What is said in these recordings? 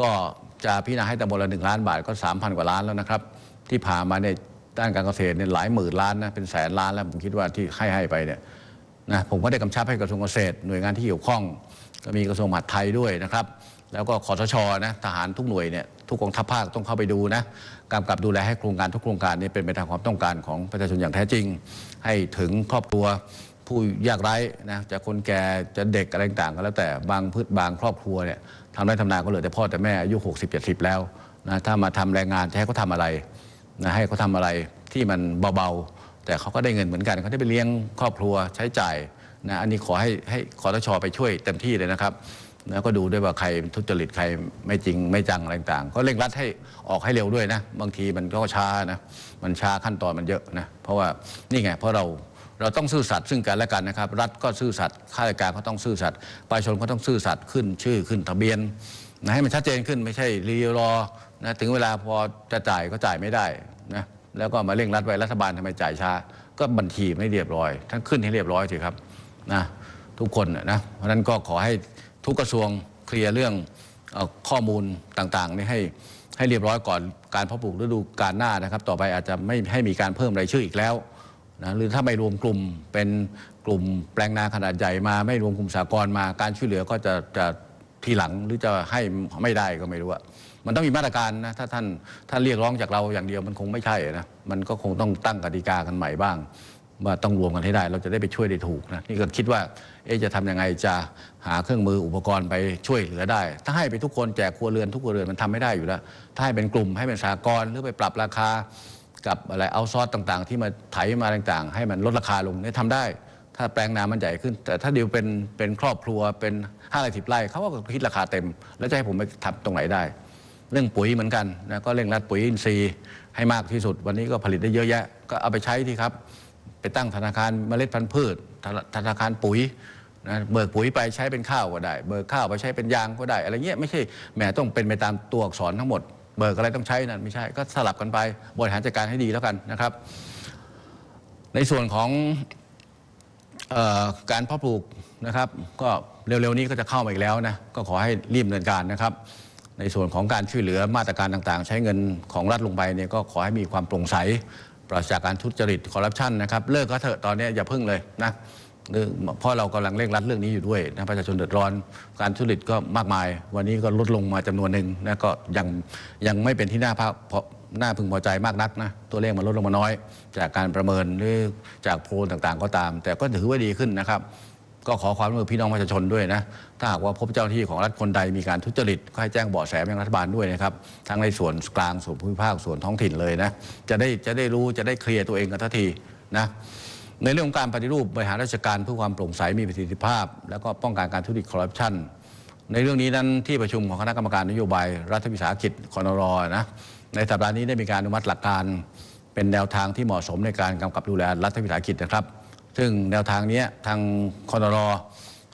ก็จะพิจารณาให้ตำบลละหนึ่งล้านบาทก็สามพันกว่าล้านแล้วนะครับ ที่ผ่านมาในยด้านการเกษตรเนี่ยหลายหมื่นล้านนะเป็นแสนล้านแล้วผมคิดว่าที่ให้ให้ไปเนี่ยนะผมก็ได้กำชับให้กระทรวงเกษตร หน่วยงานที่เกี่ยวข้อง ก็มีกระทรวงมหาดไทยด้วยนะครับ แล้วก็คอสชนะทหารทุกหน่วยเนี่ยทุกกองทัพภาคต้องเข้าไปดูนะกำกับดูแลให้โครงการทุกโครงการนี้เป็นไปตามความต้องการของประชาชนอย่างแท้จริง ให้ถึงครอบครัวผู้ยากไร้นะจะคนแก่จะเด็กอะไรต่างก็แล้วแต่บางพืชบางครอบครัวเนี่ย ทำไร่ทำนาก็เหลือแต่พ่อแต่แม่อายุ60 70 แล้วนะถ้ามาทำแรงงานจะให้เขาทำอะไรนะให้เขาทำอะไรที่มันเบาๆ แต่เขาก็ได้เงินเหมือนกันเขาได้ไปเลี้ยงครอบครัวใช้จ่ายนะอันนี้ขอให้ให้คอทชไปช่วยเต็มที่เลยนะครับแล้วก็ดูด้วยว่าใครทุจริตใครไม่จริงไม่จังอะไรต่างก็เร่งรัดให้ออกให้เร็วด้วยนะ บางทีมันก็ช้านะ มันช้าขั้นตอนมันเยอะนะ เพราะว่านี่ไงเพราะเรา เราต้องซื่อสัตย์ซึ่งกันและกันนะครับ รัฐก็ซื่อสัตย์ข้าราชการก็ต้องซื่อสัตย์ประชาชนก็ต้องซื่อสัตย์ขึ้นชื่อขึ้นทะเบียนนะให้มันชัดเจนขึ้นไม่ใช่รีรอนะถึงเวลาพอจะจ่ายก็จ่ายไม่ได้นะแล้วก็มาเร่งรัดไว้รัฐบาลทำไมจ่ายช้า ก็บัญชีไม่เรียบร้อยท่านขึ้นให้เรียบร้อยสิครับนะทุกคนนะเพราะนั้นก็ขอให้ทุกกระทรวงเคลียร์เรื่องข้อมูลต่างๆนี่ให้ให้เรียบร้อยก่อนการเพาะปลูกฤดูกาลหน้านะครับ ต่อไปอาจจะไม่ให้มีการเพิ่มรายชื่ออีกแล้ว นะหรือถ้าไม่รวมกลุ่มเป็นกลุ่มแปลงนาขนาดใหญ่มา ไม่รวมกลุ่มสากลมาการช่วยเหลือก็จะจะทีหลังหรือจะให้ไม่ได้ก็ไม่รู้อะมันต้องมีมาตรการนะถ้าท่านท่านเรียกร้องจากเราอย่างเดียวมันคงไม่ใช่นะมันก็คงต้องตั้งกติกากันใหม่บ้าง ว่าต้องรวมกันให้ได้ เราจะได้ไปช่วยได้ถูกนะนี่ก็คิดว่าเอ๊จะทำยังไงจะหาเครื่องมืออุปกรณ์ไปช่วยเหลือได้ ถ้าให้ไปทุกคนแจกครัวเรือนทุกครัวเรือนมันทำไม่ได้อยู่แล้วถ้าให้เป็นกลุ่มให้เป็นสากลหรือไปปรับราคา กับอะไรเอาซอสต่างๆ ที่มาไถมาต่างๆ ให้มันลดราคาลงเนี่ยทำได้ ถ้าแปลงนามันใหญ่ขึ้น แต่ถ้าเดียวเป็นเป็นครอบครัวเป็นห้าไร่สิบไร่เขาก็คิดราคาเต็ม แล้วจะให้ผมไปทำตรงไหนได้ เรื่องปุ๋ยเหมือนกันนะก็เร่งรัดปุ๋ยอินทรีย์ให้มากที่สุด วันนี้ก็ผลิตได้เยอะแยะ ก็เอาไปใช้ที่ครับ ไปตั้งธนาคารเมล็ดพันธุ์พืช ธนาธนาคารปุ๋ยนะเบิกปุ๋ยไปใช้เป็นข้าวก็ได้ เบิกข้าวไปใช้เป็นยางก็ได้ อะไรเงี้ยไม่ใช่แหมต้องเป็นไปตามตัวอักษรทั้งหมด เบิกอะไรต้องใช้นั่นไม่ใช่ก็สลับกันไปบริหารจัดการให้ดีแล้วกันนะครับ ในส่วนของออการเพาะปลูกนะครับ ก็เร็วๆนี้ก็จะเข้ามาอีกแล้วนะก็ขอให้รีบดำเนินการนะครับ ในส่วนของการช่วยเหลือมาตรการต่างๆ ใช้เงินของรัฐลงไปเนี่ยก็ขอให้มีความโปร่งใสปราศจากการทุจริตคอร์รัปชันนะครับเลิกก็เถอะตอนนี้อย่าพึ่งเลยนะ เรื่องเพราะเรากำลังเร่งรัดเรื่องนี้อยู่ด้วยนะประชาชนเดือดร้อน การทุจริตก็มากมาย วันนี้ก็ลดลงมาจำนวนหนึ่งนะก็ยังยังไม่เป็นที่น่าภาพน่าพึงพอใจมากนักนะตัวเลขมันลดลงมาน้อย จากการประเมินหรือจากโพลต่างๆ ก็ตาม แต่ก็ถือว่าดีขึ้นนะครับ ก็ขอความร่วมมือพี่น้องประชาชนด้วยนะถ้าหากว่าพบเจ้าหน้าที่ของรัฐคนใดมีการทุจริตก็ให้แจ้งเบาะแสไปยังรัฐบาลด้วยนะครับทั้งในส่วนกลางส่วนภูมิภาคส่วนท้องถิ่นเลยนะจะได้จะได้รู้จะได้เคลียร์ตัวเองกันทันทีนะ ในเรื่องของการปฏิรูปบริหารราชการเพื่อความโปร่งใสมีประสิทธิภาพ แล้วก็ป้องกันการทุจริตคอร์รัปชันในเรื่องนี้นั้นที่ประชุมของคณะกรรมการนโยบายรัฐวิสาหกิจคอนรนะในสัปดาห์นี้ได้มีการอนุมัติหลักการเป็นแนวทางที่เหมาะสมในการกำกับดูแลรัฐวิสาหกิจนะครับ ซึ่งแนวทางนี้ทางคอนรอ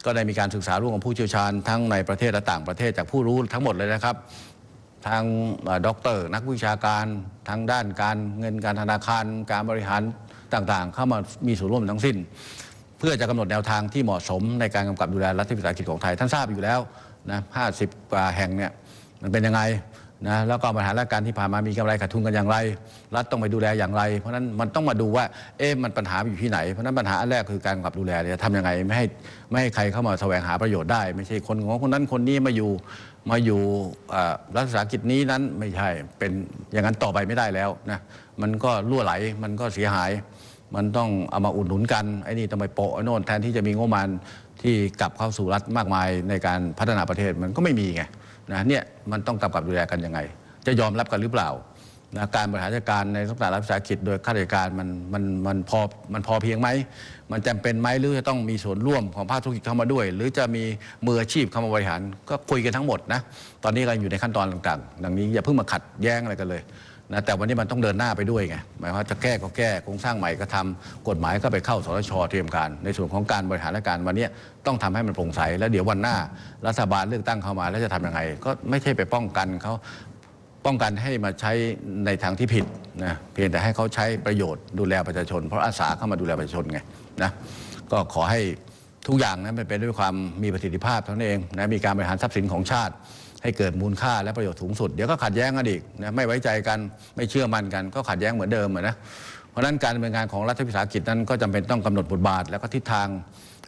ก็ได้มีการศึกษาร่วมกับผู้เชี่ยวชาญทั้งในประเทศและต่างประเทศจากผู้รู้ทั้งหมดเลยนะครับทางด็อกเตอร์นักวิชาการทางด้านการเงินการธนาคาร การบริหาร ต่างๆ เข้ามามีส่วนร่วมทั้งสิ้น เพื่อจะกำหนดแนวทางที่เหมาะสมในการกำกับดูแลรัฐวิสาหกิจของไทยท่านทราบอยู่แล้วนะ50กว่าแห่งเนี่ยมันเป็นยังไงนะแล้วก็ปัญหาราชการที่ผ่านมามีกำไรขาดทุนกันอย่างไร รัฐต้องไปดูแลอย่างไร เพราะฉะนั้นมันต้องมาดูว่าเอ๊ะมันปัญหาอยู่ที่ไหน เพราะนั้นปัญหาอันแรกคือการกำกับดูแลเนี่ยทำยังไงไม่ให้ไม่ให้ใครเข้ามาแสวงหาประโยชน์ได้ ไม่ใช่คนของคนนั้นคนนี้มาอยู่มาอยู่อ่ารัฐวิสาหกิจนี้นั้นไม่ใช่เป็นอย่างนั้นต่อไปไม่ได้แล้วนะ มันก็ล่วไหล มันก็เสียหาย มันต้องเอามาอุดหนุนกัน ไอ้นี่ต้องไปโปะไอ้โน่นแทนที่จะมีงบประมาณที่กลับเข้าสู่รัฐมากมายในการพัฒนาประเทศมันก็ไม่มีไงนะเนี่ยมันต้องกำกับดูแลกันยังไง จะยอมรับกันหรือเปล่านะการบริหารจัดการในลักษณะรัฐวิสาหกิจโดยข้าราชการมันมันมันพอมันพอเพียงไหม มันจำเป็นไหมหรือจะต้องมีส่วนร่วมของภาคธุรกิจเข้ามาด้วย หรือจะมีมืออาชีพเข้ามาบริหาร ก็คุยกันทั้งหมดนะตอนนี้เราอยู่ในขั้นตอนต่างๆ ดังนี้อย่าเพิ่งมาขัดแย้งอะไรกันเลย นะแต่วันนี้มันต้องเดินหน้าไปด้วยไงหมายว่าจะแก้ก็แก้โครงสร้างใหม่ก็ทำกฎหมายก็ไปเข้าสทชเตรียมการ ในส่วนของการบริหารราชการวันนี้ต้องทำให้มันโปร่งใส แล้วเดี๋ยววันหน้ารัฐบาลเลือกตั้งเข้ามาแล้วจะทำยังไง ก็ไม่ใช่ไปป้องกันเขาป้องกันให้มาใช้ในทางที่ผิดนะเพียงแต่ให้เขาใช้ประโยชน์ดูแลประชาชน เพราะอาสาเข้ามาดูแลประชาชนไงนะก็ขอให้ทุกอย่างนั้นมันเป็นด้วยความมีประสิทธิภาพเท่านั้นเองนะมีการบริหารทรัพย์สินของชาติ ให้เกิดมูลค่าและประโยชน์สูงสุด เดี๋ยวก็ขัดแย้งกันอีกนะไม่ไว้ใจกันไม่เชื่อมั่นกัน ก็ขัดแย้งเหมือนเดิมอะนะเพราะฉะนั้นการดำเนินงานของรัฐวิสาหกิจนั้นก็จำเป็นต้องกำหนดบทบาท แล้วก็ทิศทาง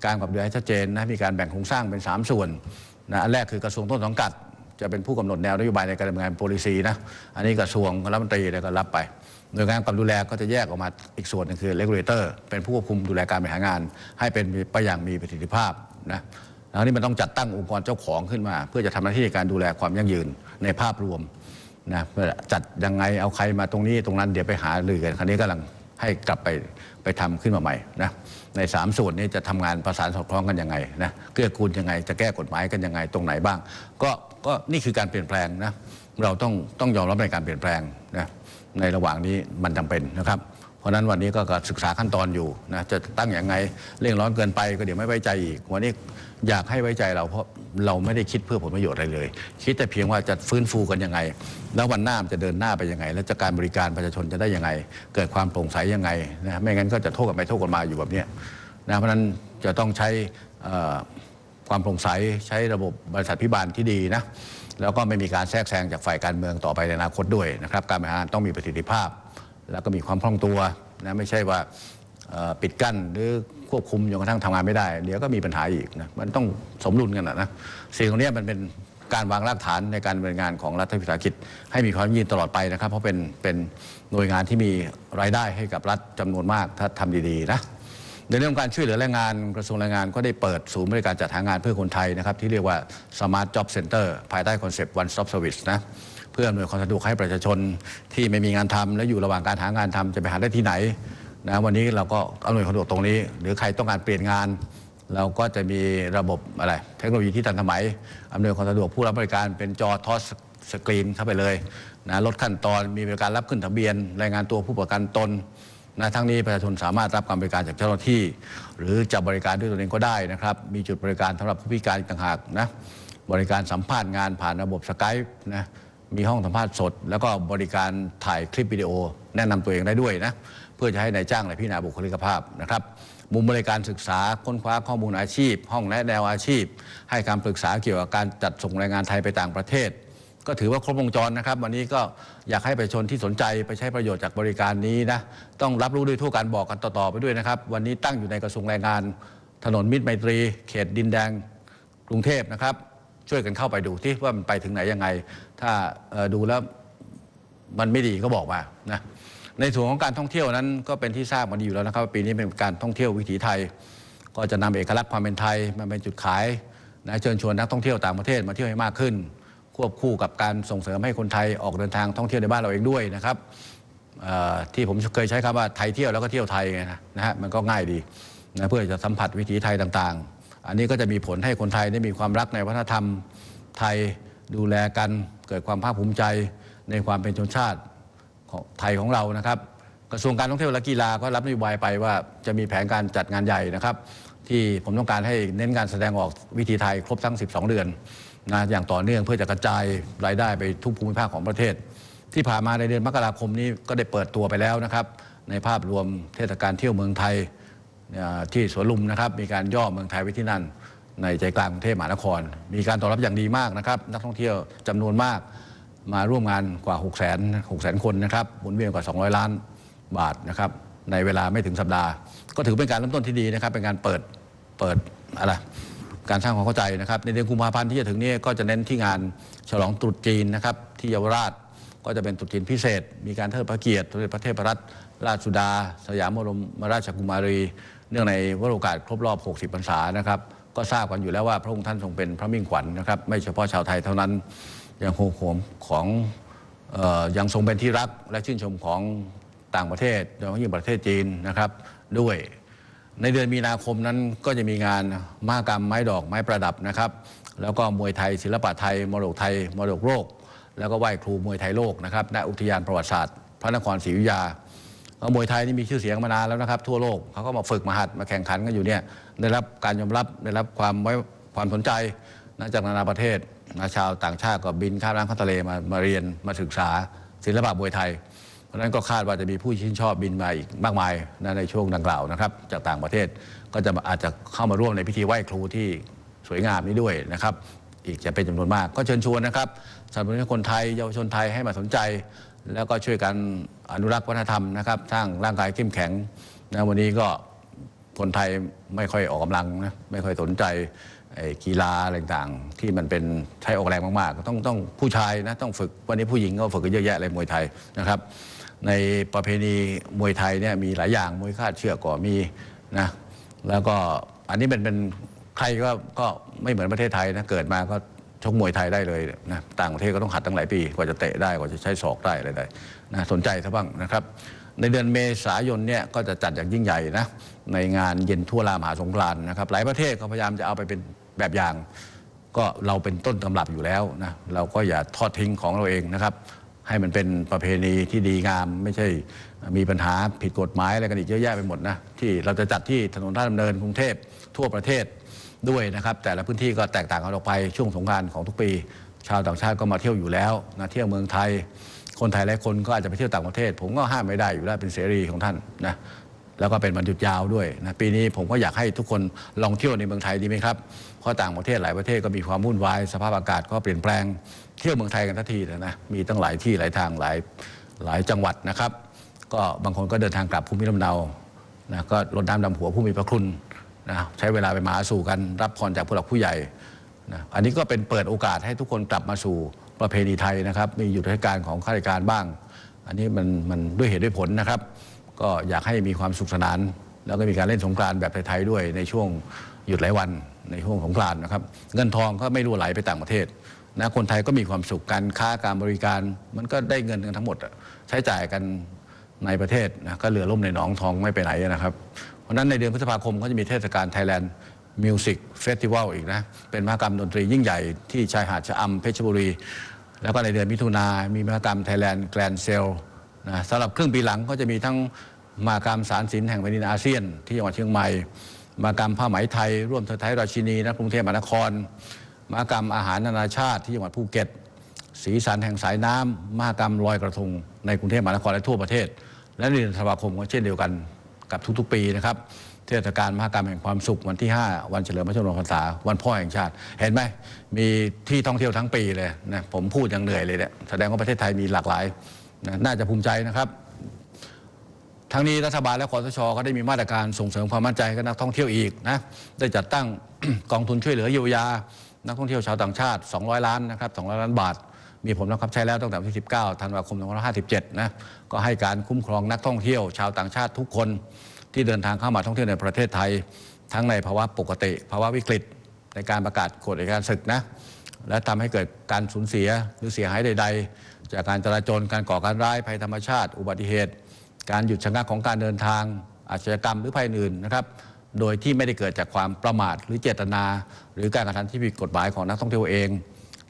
การกับเดือให้ชัดเจนนะมีการแบ่งโครงสร้างเป็น 3 ส่วนนะอันแรกคือกระทรวงต้นสังกัด จะเป็นผู้กำหนดแนวนโยบายในการดำเนินงาน policy นะอันนี้กระทรวงรัฐมนตรีเนี่ยก็รับไปหน่วยงานกำกับดูแลก็จะแยกออกมาอีกส่วนนึงคือ regulator เป็นผู้ควบคุมดูแลการบริหารงาน ให้เป็นไปอย่างมีประสิทธิภาพนะ แล้วนี่มันต้องจัดตั้งองค์กรเจ้าของขึ้นมา เพื่อจะทำหน้าที่ในการดูแลความยั่งยืนในภาพรวมนะจัดยังไงเอาใครมาตรงนี้ตรงนั้นเดี๋ยวไปหาลือกันคราวนี้กำลังให้กลับไปไปทำขึ้นมาใหม่นะในสามส่วนนี้จะทำงานประสานสอดคล้องกันยังไงนะเกื้อกูลยังไง จะแก้กฎหมายกันยังไงตรงไหนบ้าง ก็ก็นี่คือการเปลี่ยนแปลงนะเราต้องต้องยอมรับในการเปลี่ยนแปลงนะในระหว่างนี้มันจำเป็นนะครับ เพราะฉะนั้นวันนี้ก็ก็ศึกษาขั้นตอนอยู่นะจะตั้งอย่างไงเร่งร้อนเกินไปก็เดี๋ยวไม่ไว้ใจอีกวันนี้ อยากให้ไว้ใจเราเพราะเราไม่ได้คิดเพื่อผลประโยชน์อะไรเลย คิดแต่เพียงว่าจะฟื้นฟูกันยังไง แล้ววันหน้ามันจะเดินหน้าไปยังไง แล้วจะการบริการประชาชนจะได้ยังไง เกิดความโปร่งใสยังไงนะไม่งั้นก็จะโทษกันไปโทษกันมาอยู่แบบนี้นะเพราะฉะนั้นจะต้องใช้ความโปร่งใสใช้ระบบบริษัทพิบาลที่ดีนะแล้วก็ไม่มีการแทรกแซงจากฝ่ายการเมืองต่อไปในอนาคตด้วยนะครับการบริหารต้องมีประสิทธิภาพ แล้วก็มีความคล่องตัวนะไม่ใช่ว่าปิดกั้นหรือ ควบคุมจนกระทั่งทำงานไม่ได้ เดี๋ยวก็มีปัญหาอีกนะมันต้องสมดุลกันนะนะสิ่งตรงนี้มันเป็นการวางรากฐานในการดำเนินงานของรัฐวิสาหกิจ ให้มีความยืนตลอดไปนะครับ เพราะเป็นเป็นหน่วยงานที่มีรายได้ให้กับรัฐจำนวนมากถ้าทำดีๆนะในเรื่องการช่วยเหลือแรงงานกระทรวงแรงงานก็ได้เปิดศูนย์บริการจัดหางานเพื่อคนไทยนะครับที่เรียกว่า Smart Job Center ภายใต้คอนเซปต์ One Stop Service นะเพื่ออำนวยความสะดวกให้ประชาชนที่ไม่มีงานทำและอยู่ระหว่างการหางานทำจะไปหาได้ที่ไหน นะวันนี้เราก็อำนวยความสะดวกตรงนี้ หรือใครต้องการเปลี่ยนงาน เราก็จะมีระบบอะไร เทคโนโลยีที่ทันสมัยอำนวยความสะดวกผู้รับบริการเป็นจอทอสสกรีนเข้าไปเลยนะลดขั้นตอนมีบริการรับขึ้นทะเบียน รายงานตัวผู้ประกันตนนะทั้งนี้ประชาชนสามารถรับการบริการจากเจ้าหน้าที่ หรือจะบริการด้วยตนเองก็ได้นะครับ มีจุดบริการสำหรับผู้พิการต่างหากนะบริการสัมภาษณ์งานผ่านระบบสกายนะมีห้องสัมภาษณ์สด แล้วก็บริการถ่ายคลิปวิดีโอ แนะนำตัวเองได้ด้วยนะ พื่อจะให้นายจ้างและพิจารณาบุคลิกภาพนะครับมุมบริการศึกษาค้นคว้าข้อมูลอาชีพ ห้องแนะแนวอาชีพ ให้คำปรึกษาเกี่ยวกับการจัดส่งแรงงานไทยไปต่างประเทศ ก็ถือว่าครบวงจรนะครับ วันนี้ก็อยากให้ประชาชนที่สนใจไปใช้ประโยชน์จากบริการนี้นะต้องรับรู้ด้วยทั่วกันบอกกันต่อๆไปด้วยนะครับ วันนี้ตั้งอยู่ในกระทรวงแรงงาน ถนนมิตรไมตรี เขตดินแดงกรุงเทพนะครับ ช่วยกันเข้าไปดูที่ว่ามันไปถึงไหนยังไง ถ้าดูแล้วมันไม่ดีก็บอกมานะ ในส่วนของการท่องเที่ยวนั้นก็เป็นที่ทราบมาดีอยู่แล้วนะครับ ปีนี้เป็นการท่องเที่ยววิถีไทย ก็จะนำเอกลักษณ์ความเป็นไทยมาเป็นจุดขายนะเชิญชวนนักท่องเที่ยวต่างประเทศมาเที่ยวให้มากขึ้น ควบคู่กับการส่งเสริมให้คนไทยออกเดินทางท่องเที่ยวในบ้านเราเองด้วยนะครับที่ผมเคยใช้คำว่าไทยเที่ยวแล้วก็เที่ยวไทยไงนะนะฮะมันก็ง่ายดีนะเพื่อจะสัมผัสวิถีไทยต่างๆ อันนี้ก็จะมีผลให้คนไทยได้มีความรักในวัฒนธรรมไทยดูแลกันเกิดความภาคภูมิใจในความเป็นชนชาติ ไทยของเรานะครับ กระทรวงการท่องเที่ยวและกีฬาก็รับนโยบายไปว่าจะมีแผนการจัดงานใหญ่นะครับ ที่ผมต้องการให้เน้นการแสดงออกวิถีไทยครบทั้ง 12 เดือนนะอย่างต่อเนื่องเพื่อจะกระจายรายได้ไปทุกภูมิภาคของประเทศ ที่ผ่านมาในเดือนมกราคมนี้ก็ได้เปิดตัวไปแล้วนะครับ ในภาพรวมเทศกาลเที่ยวเมืองไทยที่สวนลุมนะครับมีการย่อเมืองไทยไว้ที่นั่น ในใจกลางกรุงเทพมหานคร มีการตอบรับอย่างดีมากนะครับ นักท่องเที่ยวจำนวนมาก มาร่วมงานกว่า 6 0 0 0 0 0 0 คนนะครับหมุนเวียนกว่า 200 ล้านบาทนะครับในเวลาไม่ถึงสัปดาห์ ก็ถือเป็นการเริ่มต้นที่ดีนะครับเป็นการเปิดเปิดอะไรการสร้างความเข้าใจนะครับในเดือนกุมภาพันธ์ที่จะถึงนี้ก็จะเน้นที่งานฉลองตรุษจีนนะครับที่เยาวราชก็จะเป็นตรุษจีนพิเศษ มีการเทิดพระเกียรติสมเด็จพระเทพรัตนราชสุดา สยามบรมราชกุมารี เนื่องในวโรกาสครบรอบ 60 พรรษานะครับก็ทราบกันอยู่แล้วว่าพระองค์ท่านทรงเป็นพระมิ่งขวัญนะครับไม่เฉพาะชาวไทยเท่านั้น ยังคงโหมของออยังทรงเป็นที่รักและชื่นชมของต่างประเทศโดยเฉพาะยิ่งประเทศจีนนะครับด้วย ในเดือนมีนาคมนั้นก็จะมีงานมหกรรมไม้ดอกไม้ประดับนะครับ แล้วก็มวยไทย ศิลปะไทยมรดกไทยมรดกโลกแล้วก็ไหว้ครูมวยไทยโลกนะครับณอุทยานประวัติศาสตร์ พระนครศรีอยุธยาเมวยไทยนี่มีชื่อเสียงมานานแล้วนะครับ ทั่วโลกเขาก็มาฝึกมาหัดมาแข่งขันกันอยู่เนี่ยได้รับการยอมรับได้รับความไว้ความสนใจนะจากนานาประเทศ ชาวต่างชาติก็บินข้ามน้ำข้ามทะเลมามาเรียนมาศึกษาศิลปะมวยไทย เพราะฉะนั้นก็คาดว่าจะมีผู้ชื่นชอบบินมาอีกมากมายนะในช่วงดังกล่าวนะครับ จากต่างประเทศก็จะอาจจะเข้ามาร่วมในพิธีไหว้ครูที่สวยงามนี้ด้วยนะครับ อีกจะเป็นจำนวนมาก ก็เชิญชวนนะครับสนับสนุนให้คนไทยเยาวชนไทยให้มาสนใจ แล้วก็ช่วยกันอนุรักษ์วัฒนธรรมนะครับสร้างร่างกายเข้มแข็งนะวันนี้ก็คนไทยไม่ค่อยออกกำลังนะไม่ค่อยสนใจ กีฬาอะไรต่างๆ ที่มันเป็นใช้ออกแรงมากๆ ต้องต้องผู้ชายนะต้องฝึกวันนี้ผู้หญิงก็ฝึกกันเยอะแยะเลยมวยไทยนะครับ ในประเพณีมวยไทยเนี่ยมีหลายอย่างมวยคาดเชือกก็มีนะแล้วก็อันนี้เป็นเป็นใครก็ก็ไม่เหมือนประเทศไทยนะเกิดมาก็ชกมวยไทยได้เลยนะต่างประเทศก็ต้องหัดตั้งหลายปีกว่าจะเตะได้กว่าจะใช้ศอกได้อะไรได้นะสนใจซะบ้างนะครับ ในเดือนเมษายนเนี่ยก็จะจัดอย่างยิ่งใหญ่นะในงานเย็นทั่วลามหาสงกรานนะครับหลายประเทศก็พยายามจะเอาไปเป็น แบบอย่าง ก็เราเป็นต้นตำรับอยู่แล้วนะเราก็อย่าทอดทิ้งของเราเองนะครับ ให้มันเป็นประเพณีที่ดีงาม ไม่ใช่มีปัญหาผิดกฎหมายอะไรกันอีกเยอะแยะไปหมดนะที่เราจะจัดที่ถนนท่าดำเนินกรุงเทพทั่วประเทศด้วยนะครับ แต่ละพื้นที่ก็แตกต่างกันออกไปช่วงสงกรานต์ของทุกปี ชาวต่างชาติก็มาเที่ยวอยู่แล้วนะเที่ยวเมืองไทยคนไทยหลายคนก็อาจจะไปเที่ยวต่างประเทศ ผมก็ห้ามไม่ได้อยู่แล้วเป็นเสรีของท่านนะ แล้วก็เป็นวันหยุดยาวด้วยนะปีนี้ผมก็อยากให้ทุกคนลองเที่ยวในเมืองไทยดีไหมครับเพราะต่างประเทศหลายประเทศก็มีความวุ่นวายสภาพอากาศก็เปลี่ยนแปลงเที่ยวเมืองไทยกันทันทีนะนะมีตั้งหลายที่หลายทางหลายหลายจังหวัดนะครับ ก็บางคนก็เดินทางกลับภูมิลำเนานะก็รดน้ำดำหัวผู้มีพระคุณนะใช้เวลาไปมาหาสู่กันรับพรจากผู้หลักผู้ใหญ่นะอันนี้ก็เป็นเปิดโอกาสให้ทุกคนกลับมาสู่ประเพณีไทยนะครับ มีหยุดราชการของข้าราชการบ้าง อันนี้มันมันด้วยเหตุด้วยผลนะครับ ก็อยากให้มีความสุขสนาน แล้วก็มีการเล่นสงกรานแบบไทยๆด้วยในช่วงหยุดหลายวันในช่วงสงกรานนะครับเงินทองก็ไม่รั่วไหลไปต่างประเทศนะคนไทยก็มีความสุขการค้าการบริการ มันก็ได้เงินกันทั้งหมดใช้จ่ายกันในประเทศนะก็เหลือล่มในหนองทองไม่ไปไหนนะครับ เพราะนั้นในเดือนพฤษภาคมก็จะมีเทศกาลไทยแลนด์มิวสิกเฟสติวัลอีกนะ เป็นมหกรรมดนตรียิ่งใหญ่ที่ชายหาดชะอำเพชรบุรี แล้วก็ในเดือนมิถุนามีมหกรรมไทยแล นะสำหรับครึ่งปีหลังก็จะมีทั้งมหกรรมสารสินแห่งแผ่นดินอาเซียน ที่จังหวัดเชียงใหม่มหกรรมผ้าไหมไทย ร่วมเธอไทยราชินีนะกรุงเทพมหานครมหกรรมอาหารนานาชาติที่จังหวัดภูเก็ต สีสันแห่งสายน้ำมหกรรมลอยกระทงในกรุงเทพมหานครและทั่วประเทศ และในเดือนธันวาคมก็เช่นเดียวกันกับทุกๆ ปีนะครับเทศกาลมหกรรมแห่งความสุขวันที่ 5 วันเฉลิมพระชนมพรรษาวันพ่อแห่งชาติ เห็นไหมมีที่ท่องเที่ยวทั้งปีเลยนะผมพูดอย่างเหนื่อยเลยเนี่ยแสดงว่าประเทศไทยมีหลากหลาย นะน่าจะภูมิใจนะครับ ทั้งนี้รัฐบาลและคอสชก็ได้มีมาตรการส่งเสริมความมั่นใจให้กับนักท่องเที่ยวอีกนะได้จัดตั้งกองทุนช่วยเหลือเยียวยา นักท่องเที่ยวชาวต่างชาติ 200 ล้านนะครับ200 ล้านบาท มีผลบังคับใช้แล้วตั้งแต่วันที่ 19 ธันวาคม 2557 นะก็ให้การคุ้มครองนักท่องเที่ยวชาวต่างชาติทุกคนที่เดินทางเข้ามาท่องเที่ยวในประเทศไทย ทั้งในภาวะปกติ ภาวะวิกฤตในการประกาศกฎอัยการศึกนะและทำให้เกิดการสูญเสียหรือเสียหายใด ๆ จากการจราจรการก่อการร้ายภัยธรรมชาติ อุบัติเหตุ การหยุดชะงักของการเดินทาง อาชญากรรมหรือภัยอื่นนะครับโดยที่ไม่ได้เกิดจากความประมาทหรือเจตนา หรือการกระทำที่ผิดกฎหมายของนักท่องเที่ยวเอง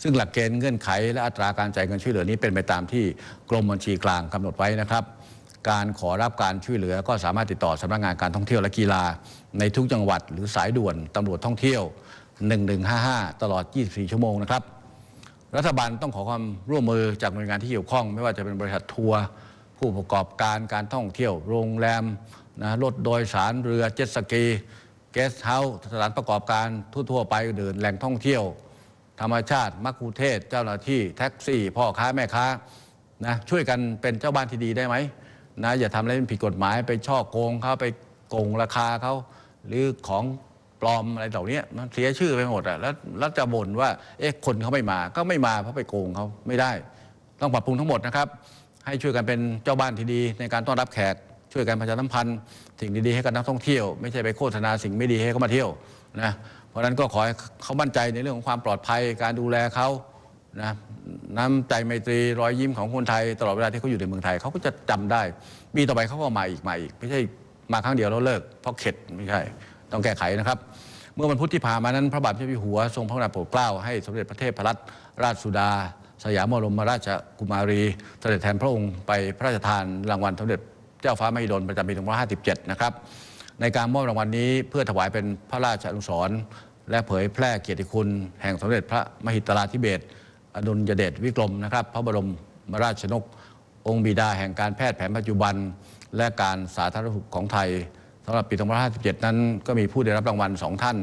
ซึ่งหลักเกณฑ์เงื่อนไข และอัตราการจ่ายเงินช่วยเหลือนี้เป็นไปตามที่กรมบัญชีกลางกำหนดไว้นะครับ การขอรับการช่วยเหลือก็สามารถติดต่อสำนักงานการท่องเที่ยวและกีฬา ในทุกจังหวัด หรือสายด่วนตำรวจท่องเที่ยว 1155 ตลอด 24 ชั่วโมงนะครับ รัฐบาลต้องขอความร่วมมือจากหน่วยงานที่เกี่ยวข้อง ไม่ว่าจะเป็นบริษัททัวร์ผู้ประกอบการการท่องเที่ยว โรงแรมนะรถโดยสารเรือเจ็ตสกีเกสเฮาส์สถานประกอบการทั่ว ๆ ไปอื่นแหล่งท่องเที่ยว ธรรมชาติมักคุเทศ เจ้าหน้าที่แท็กซี่ พ่อค้าแม่ค้านะช่วยกันเป็นเจ้าบ้านที่ดีได้ไหมนะอย่าทำอะไรผิดกฎหมายไปช่อโกงเขาไปโกงราคาเขาหรือของ ปลอมอะไรเหล่านี้มันเสียชื่อไปหมดอะแล้วแล้วจะบ่นว่าเอ๊ะคนเขาไม่มาก็ไม่มาเพราะไปโกงเขาไม่ได้ ต้องปรับปรุงทั้งหมดนะครับ ให้ช่วยกันเป็นเจ้าบ้านที่ดีในการต้อนรับแขก ช่วยกันประชาสัมพันธ์สิ่งดีๆให้กับนักท่องเที่ยว ไม่ใช่ไปโฆษณาสิ่งไม่ดีให้เขามาเที่ยวนะเพราะนั้นก็ขอให้เขามั่นใจในเรื่องของความปลอดภัยการดูแลเขานะน้ำใจไมตรีรอยยิ้มของคนไทยตลอดเวลาที่เขาอยู่ในเมืองไทยเขาก็จะจำได้มีต่อไปเขาก็มาอีกมาอีก ไม่ใช่มาครั้งเดียวแล้วเลิกเพราะเข็ดไม่ใช่ ต้องแก้ไขนะครับ เมื่อวันพุธที่ผ่านมานั้น พระบาทสมเด็จพระเจ้าอยู่หัวทรงพระกรุณาโปรดเกล้าให้สมเด็จพระเทพรัตนราชสุดา สยามบรมราชกุมารี เสด็จแทนพระองค์ไปพระราชทานรางวัลสมเด็จเจ้าฟ้ามหิดลประจำปี2557 นะครับ ในการมอบรางวัลนี้เพื่อถวายเป็นพระราชอนุสรณ์และเผยแพร่เกียรติคุณ แห่งสมเด็จพระมหิตลาธิเบศรอดุลยเดชวิกรมนะครับ พระบรมราชนก องค์บิดาแห่งการแพทย์แผนปัจจุบัน และการสาธารณสุขของไทยำหรับปี 2557 นั้นก็มีผู้ได้รับรางวัลสองท่าน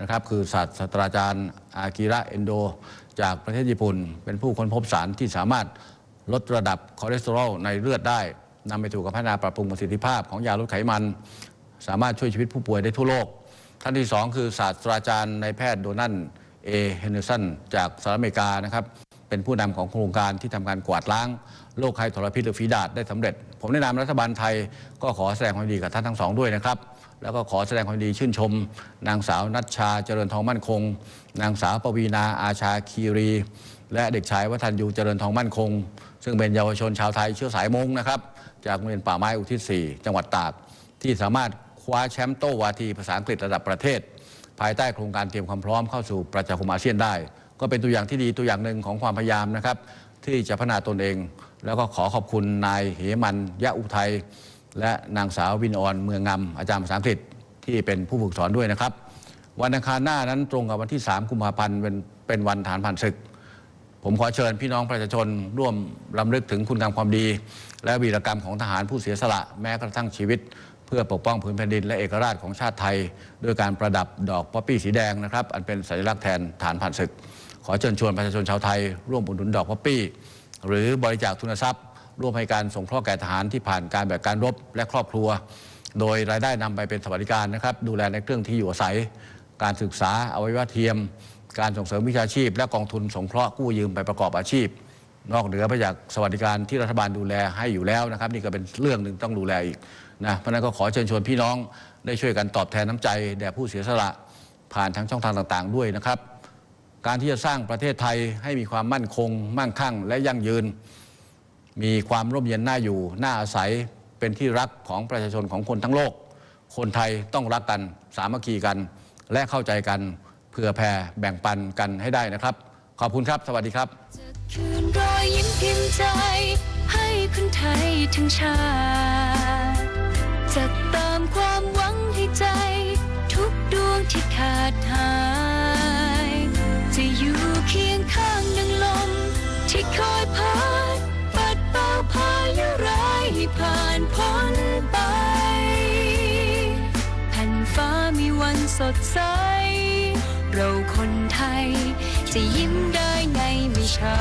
นะครับคือศาสตราจารย์อากิระเอนโด จากประเทศญี่ปุ่น เป็นผู้ค้นพบสารที่สามารถลดระดับคอเลสเตอรอลในเลือดได้นำไปสู่การพัฒนาปรับปรุงประสิทธิภาพของยาลดไขมัน สามารถช่วยชีวิตผู้ป่วยได้ทั่วโลก ท่านที่สองคือศาสตราจารย์นายแพทย์โดนันเอเฮนเดอร์สันจากสหรัฐอเมริกานะครับเป็นผู้นำของโครงการที่ทำการกวาดล้าง โรคไข้ทรพิษหรือฝีดาษได้สำเร็จ ผมแนะนำรัฐบาลไทยก็ขอแสดงความดีกับท่านทั้งสองด้วยนะครับ แล้วก็ขอแสดงความดีชื่นชม นางสาวนัชชาเจริญทองมั่นคง นางสาวปวีนาอาชาคีรี และเด็กชายวัฒนยูเจริญทองมั่นคง ซึ่งเป็นเยาวชนชาวไทยเชื้อสายมงนะครับจากโรงเรียนป่าไม้อุทิศ4จังหวัดตากที่สามารถคว้าแชมป์โตวาทีภาษาอังกฤษระดับประเทศ ภายใต้โครงการเตรียมความพร้อมเข้าสู่ประชาคมอาเซียนได้ ก็เป็นตัวอย่างที่ดีตัวอย่างหนึ่งของความพยายามนะครับที่จะพัฒนาตนเอง แล้วก็ขอขอบคุณนายเหมันยะอุทัย และนางสาววินออนเมืองงามอาจารย์ภาษาอังกฤษที่เป็นผู้ฝึกสอนด้วยนะครับ วันอังคารหน้านั้นตรงกับวันที่ 3 กุมภาพันธ์เป็นเป็นวันฐานผ่านศึก ผมขอเชิญพี่น้องประชาชนร่วมรำลึกถึงคุณงามความดี และวีรกรรมของทหารผู้เสียสละแม้กระทั่งชีวิต เพื่อปกป้องผืนแผ่นดินและเอกราชของชาติไทย ด้วยการประดับดอกป๊อปปี้สีแดงนะครับอันเป็นสัญลักษณ์แทนฐานผ่านศึก ขอเชิญชวนประชาชนชาวไทยร่วมอุดหนุนดอกป๊อปปี้ หรือบริจาคทุนทรัพย์ร่วมให้การสงเคราะห์แก่ทหารที่ผ่านการแบบการรบและครอบครัว โดยรายได้นำไปเป็นสวัสดิการนะครับ ดูแลในเครื่องที่อยู่อาศัย การศึกษาอวัยวะเทียม การส่งเสริมวิชาชีพ และกองทุนสงเคราะห์กู้ยืมไปประกอบอาชีพ นอกเหนือไปจากสวัสดิการที่รัฐบาลดูแลให้อยู่แล้วนะครับ นี่ก็เป็นเรื่องหนึ่งต้องดูแลอีกนะเพราะนั้นก็ขอเชิญชวนพี่น้องได้ช่วยกันตอบแทนน้ำใจแด่ผู้เสียสละผ่านทางช่องทางต่าง ๆ ด้วยนะครับ การที่จะสร้างประเทศไทยให้มีความมั่นคง มั่งคั่ง และยั่งยืน มีความร่มเย็นน่าอยู่ น่าอาศัยเป็นที่รักของประชาชนของคนทั้งโลก คนไทยต้องรักกัน สามัคคีกัน และเข้าใจกันเพื่อแผ่แบ่งปันกันให้ได้นะครับ ขอบคุณครับ สวัสดีครับจะคืนรอยยิ้มพิมพ์ใจ ให้คนไทยทั้งชาติจะ ที่คอยพัดปัดเป่าพายุร้ายให้ผ่านพ้นไปแผ่นฟ้ามีวันสดใส เราคนไทย จะยิ้มได้ไงไม่ช้า